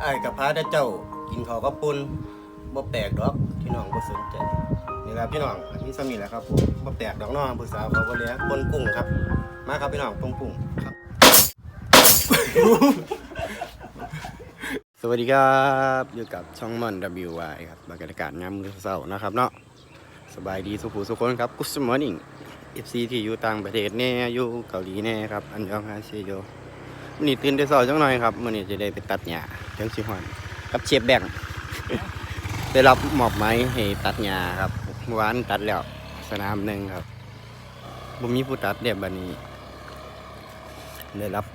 ไอ้ายกับพาได้เจ้ากินข้าวกับปุ่นบ่แปลกดอกพี่น้องบ่สนใจนี่ครับพี่น้องมีสามีแหละครับผมบ่แปลกดอกน้องผู้สาวเขาบ่เลี้ยปนกุ้งครับ มาครับพี่น้องปนกุ้งครับ สวัสดีครับอยู่กับช่องมอน WY ครับบรรยากาศงามมื้อเช้านะครับเนาะสบายดีสุขผู้สุขคนครับ Good morning FC ที่อยู่ต่างประเทศแน่อยู่เกาหลีแน่ครับอันยองฮาเซโย มื้อนี้ตื่นแต่เช้าจังหน่อยครับมื้อนี้จะได้ไปตัดหญ้าเถียงสิฮอนกับเชฟแบงได้รับมอบหมายให้ตัดหญ้าครับเมื่อวานตัดแล้วสนามหนึ่งครับบ่มีผู้ตัดเดี๋ยบัดนี้ได้รับ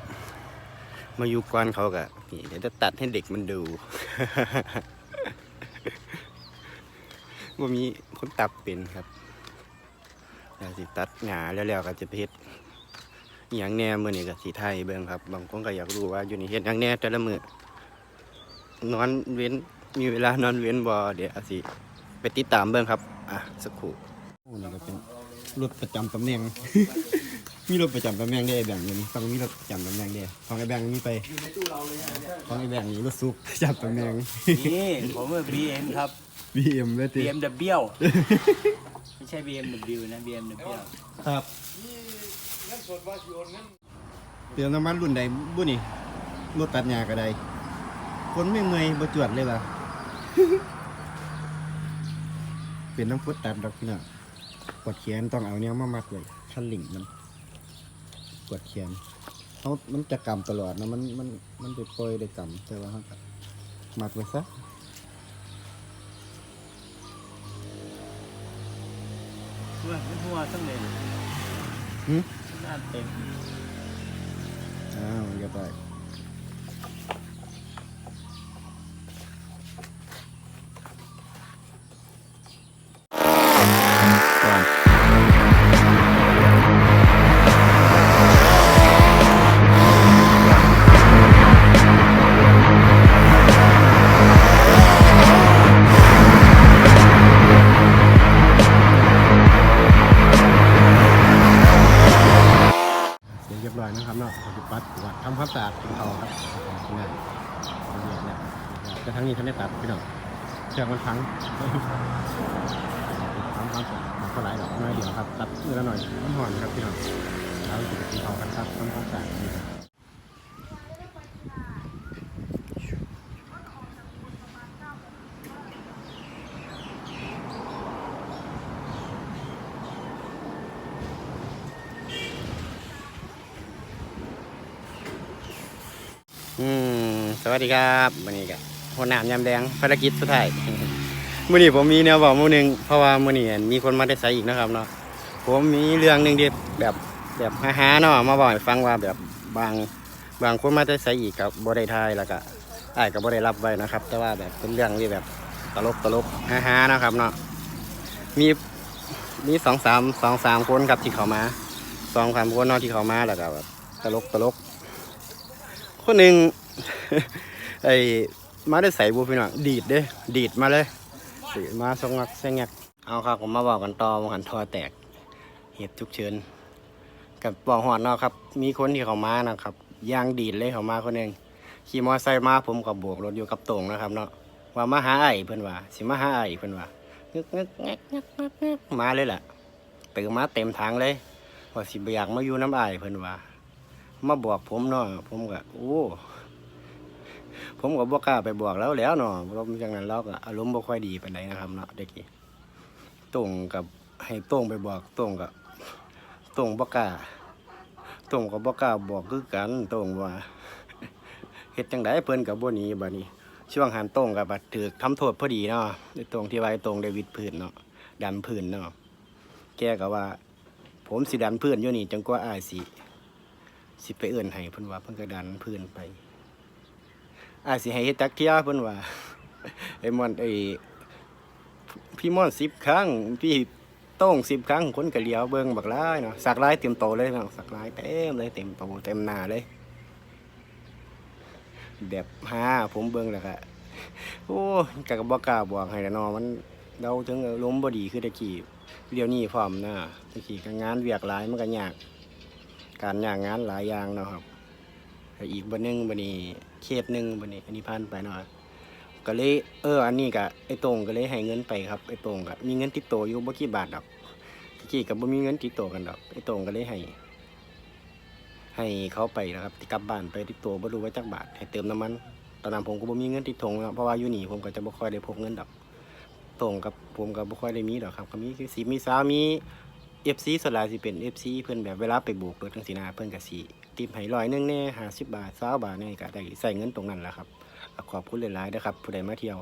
มาอยู่กวนเขากะนี่เดี๋ยวจะตัดให้เด็กมันดูว่มีคนตัดเป็นครับเดี๋ยวสิตัดหงาแล้วๆก็จะเฮ็ด อหย่างแหน่มือนี่กับสีไทยเบิ่งครับ บางคนก็อยากรู้ว่าอยู่นี่เฮ็ดหยังแหน่แต่ละมือนอนเว้นมีเวลานอนเว้นบ่เดี๋ยวเอาสิไปติดตามเบิ่งครับ อะสักครู่โอ้นี่ก็เป็นรถประจำตำแหน่ง มีรถประจำตำแหน่งได้ไอ้แบ่งอยู่นี่ต้องมีรถประจำตำแหน่งเด้ของไอ้แบ่งมีไปของไอ้แบ่งนี่รถซุกประจำตำแหน่งนี่ผมว่า BM ครับ BM เลยติ BMW ไม่ใช่ BMW นะ BMW ครับ เติมน้ำมันรุ่นใดบุนี่รถตัดหญ้าก็ได้คนไม่เมื่อยบ่จวดเลยล่ะ เป็นน้ำพุตัดดอกพี่น้องกดแขนต้องเอาเนี้ยมามัดไว้คันหลิงมันกดแขนเขามันจะกำตลอดนะมันมันมันจะปล่อยได้กำแต่ว่าเขาก็มัดไว้ซะหัวหัวตั้งเลยหึ หน้าเต็ ฏิบัติวัดทำความสะอาดกินเขาครับงานเรียบแล้วแต่ทั้งนี้ท่านได้ตัดพี่น้องเชือกมันพังทำความสะอาดมันก็หลายดอกน้อยเดียวครับ ตัดมือละหน่อยมันห่อนครับพี่น้องแล้วจะไปกินเขากันครับทำความสะอาดนี่ครับ สวัสดีครับวันนี้กับหัวหน้ายำแดงภารกิจสุดท้ายมื่อนี้ผมมีแนวบอกมือหนึงเพราะว่ามื่อนี้มีคนมาได้ใส่อีกนะครับเนาะผมมีเรื่องหนึ่งที่แบบแบบฮาๆเนาะมาบอกฟังว่าแบบบางบางคนมาได้ใส่อีกกับบได้ทายแล้วก็ไอ้กับบได้รับไว้นะครับ แต่ว่าแบบเป็นเรื่องที่แบบตลกตลกฮาๆนะครับเนาะมีมีสองสามสองสามคนครับที่เขามาสองสามคนนาะที่เขามาแล้วก็แบบตลกตลกคนหนึ่ง ไอ้มาได้ใส่บูพี่น้องดีดเด้ดีดมาเลยดีดมาสงักแซงักเอาครับผมมาบอกกันต่อมาหันทอแตก เหตุฉุกเฉินกับบอกหอดเนาะครับ มีคนที่เขามานะครับยางดีดเลยเขามาคนหนึ่งขี่มอเตอร์ไซค์มาผมกับบวกรถอยู่กับโตงนะครับเนาะว่ามาหาไอ้เพิ่อนว่าสิมาหาไอ้เพิ่อนว่างึกงึกงักงักงักงักมาเลยแหละตื่นมาเต็มทางเลยว่าสิบอยากมาอยู่น้ำไอ้ายเพิ่อนว่ามาบอกผมเนาะผมก็โอ้ ผมก็บ่กล้าไปบอกแล้วแล้วเนาะเพราะจากนั้นเราก็อารมณ์บ่ค่อยดีปานใดนะครับเนาะเด็กนี่ตรงกับให้ตรงไปบอกตรงกับตรงบ่กล้าตรงก็บ่กล้าบอกคือกันตรงว่าเฮ็ดจังไดเพิ่นก็บ่หนีบัดนี้ ช่วงหันตรงกับบัดถูกทำโทษพอดีเนาะตรงที่ว่าไอ้ตรงได้วิดพื้นเนาะดันพื้นเนาะแกก็ว่า ผมสิดันพื้นอยู่นี่จนกว่าอ้ายสิสิไปเอื่นให้เพิ่นว่าเพิ่นก็ดันเพื้นไป อาสิให้เฮ็ดจักเที่ยเพิ่นว่าไอ้มอนไอ้พี่มอนสิบครั้ง พี่โต้งสิบครั้งคนก็เหลียวเบิ่งบักหลายเนาะสักหลายเต็มโตเลยเนาะสักหลายเต็มเลยเต็มโตเต็มหน้าเลย แบบหาผมเบิ่งแล้วก็โอ้ก็บ่กล้าบอกให้ล้วเนาะมันเราถึงอารมบ่ดีคือตะกี้เดี๋ยวนี้พร้อมนะตะกี้ก็งานเวียกหลายมันก็ยาก การยางงานหลายอย่างเนาะครับ ไปอีกบันหนึงบันนี้เขตหนึ่งบันนี้อันนี้ผ่านไปเนาะก็เลยเอออันนี้ก็ไอ้ตรงก็เลยให้เงินไปครับไอ้ตรงก็มีเงินติดตัวอยู่บ่กี่บาทดอกตะกี้ก็บ่มีเงินติดตัวกันดอกไอ้ตรงก็เลยให้ ให้เขาไปนะครับกลับบ้านไปติดตัวบ่รู้ว่าจักบาทให้เติมน้ำมันตอนนั้นผมก็บ่มีเงินติดถงนะครับเพราะว่าอยู่หนีผมก็จะบ่ค่อยได้พกเงินดอกตรงกับผมก็บ่ค่อยได้มีดอกครับก็มีคือสิมีสาวมี FC ส่วนหลายสิเป็น FC เพิ่อนแบบเวลาไปโบกรถจังซี่นะเพิ่อนก็สิ ติปให้ร้อยหนึงแน่50บบาท20บาทแน่ก็ได้ใส่เงินตรงนั้นแหละครับขอบคุณหลายๆนะครับผู้ใดมาเที่ยว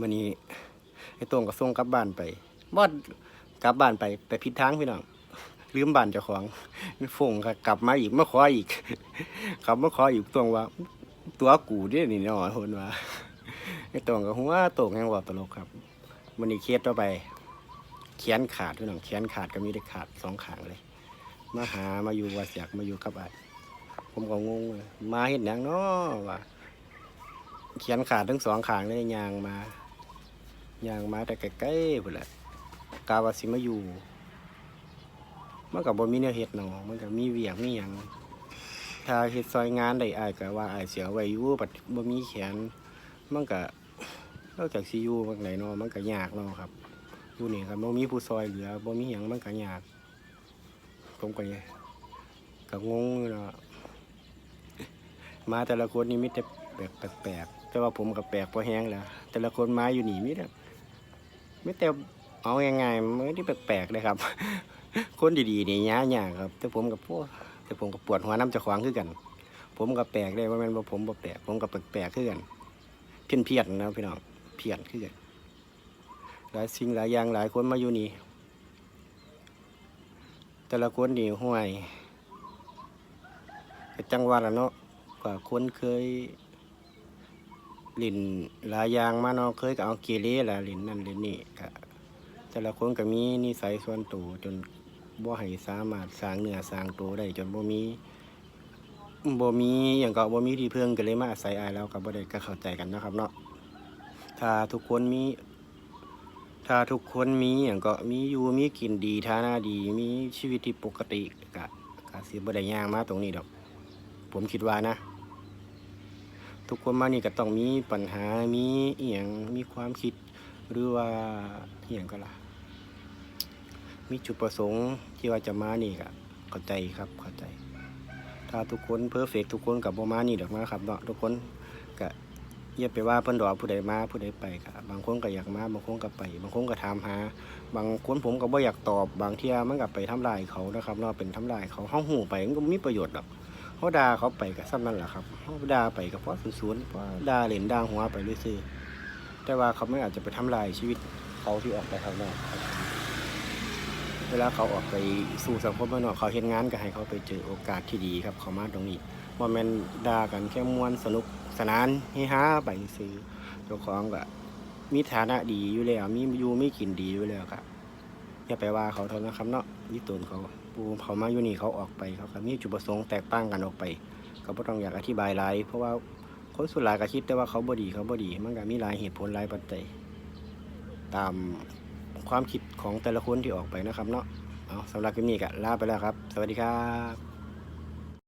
วันนี้ไอ้ตรงก็ส่งกลับบ้านไปบ่กลับบ้านไปไปผิดทางพี่น้องลืมบ้านเจ้าของฟงก็กลับมาอีกมาขออีกกลับมาขออีกตรงว่า ตัวกูเนี่เนาะเพิ่นว่าไอ้ตรงก็หัวตกแห่งว่าตลกครับวันนี้เคสต่อไปแขนขาดพี่น้องแขนขาดก็มีได้ขาดสองขางเลย มาหามาอยู่วัดอยากมาอยู่กับไอ้ผมก็งงเลยมาเห็นอย่างนาะว่าแขนขาดทั้งสองขางเลยยางมายางมาแต่ใกล้ๆพุ่นแหละกาวาสิมาอยู่มันกับบ่มีแนวเฮ็ดเนาะมันก็มีเวียกมีหยังถ้าเฮ็ดซอยงานได้อายก็ว่าอายเสียไว้ยู่บัดบ่มีแขนมันก็นอกจากสิอยู่บางไหนเนาะมันก็ยากเนาะครับอยู่นี่ครับบ่มีผู้ซอยเหลือบ่มีหยังมันก็ยาก ผมก็ยังก็งงเนาะมาแต่ละคนนี่มีแต่แบบแปลกๆแต่ว่าผมก็แปลกพอแห้งแล้ว แต่ละคนมาอยู่หนีมีแต่มีแต่เอาง่ายๆมันที่แปลกๆเลยครับ คนดีๆนี่ยากยากครับ แต่ผมกับพวกแต่ผมก็ปวดหัวน้ำจะขวางคือกัน ผมก็แปลกเลยว่ามันบ่าผมบ่แปลกผมก็แปลกๆคือกันเพี้ยนเพียนๆนะพี่น้องเพี้ยนคือกันหลายสิ่งหลายอย่างหลายคนมาอยู่นี่ แต่ละคนนี่ห่วยจังหวัดละเนาะกว่าคนเคยหลินหลายอย่างมาเนาะเคยก็เอาเกเรละหลินนั่นหลินนี่ก็แต่ละคนก็มีนิสัยส่วนตัวจนบ่ให้สามารถสร้างเนื้อสร้างตัวได้จนบ่มีบ่มีอย่างก็บ่มีที่พึ่งก็เลยมาอาศัยอายแล้วก็บ่ได้ก็เข้าใจกันนะครับเนาะถ้าทุกคนมี ถ้าทุกคนมีอย่างก็มีอยู่มีกินดีฐานะดี มีชีวิตที่ปกติกะกะสิบ่ได้ย่างมาตรงนี้ดอก ผมคิดว่านะ ทุกคนมานี่ก็ต้องมีปัญหามีเอียงมีความคิด หรือว่าเอียงก็ล่ะ มีจุดประสงค์ที่ว่าจะมานี่ก็เข้าใจครับเข้าใจ ถ้าทุกคนเพอร์เฟกทุกคนกับบ่มานี่ดอกมาครับเนาะทุกคน อย่าไปว่าเพิ่นดอกผู้ใดมาผู้ใดไปก็บางคนก็อยากมาบางคนก็ไป บางคนก็ถามหา บางคนผมก็บ่อยากตอบบางเที่ยมันก็ไปทำลายเขานะครับเนาะเป็นทำลายเขาเฮาหูไปมันก็บ่มีประโยชน์ดอกเฮาด่าเขาไปก็ซ้ำนั่นแหละครับเฮาด่าไปก็เพราะศูนย์ๆเพราะด่าเล่นด่าหัวไปซื่อๆแต่ว่าเขาไม่อาจจะไปทำลายชีวิตเขาที่ออกไปข้างนอกครับ เวลาเขาออกไปสู่สังคมข้างนอกเขาเฮ็ดงานก็ให้เขาไปเจอโอกาสที่ดีครับ เขามาตรงนี้บ่แมนด่ากันแค่มวนสนุกสนานเฮฮาไปซื้อเจ้าของก็มีฐานะดีอยู่แล้วมีอยู่มีกินดีอยู่แล้วครับอย่าไปว่าเขาเท่านะครับเนาะนี่ตนเขาปูเขามาอยู่นี่เขาออกไปเขาก็มีจุดประสงค์แตกต่างกันออกไปก็บ่ต้องอยากอธิบายหลายเพราะว่าคนส่วนหลายก็คิดแต่ว่าเขาบ่ดีเขาบ่ดี มันก็มีหลายเหตุผลหลายปัจจัยตาม ความคิดของแต่ละคนที่ออกไปนะครับเนาะเอาสำหรับคลิปนี้ก็ลาไปแล้วครับ สวัสดีครับ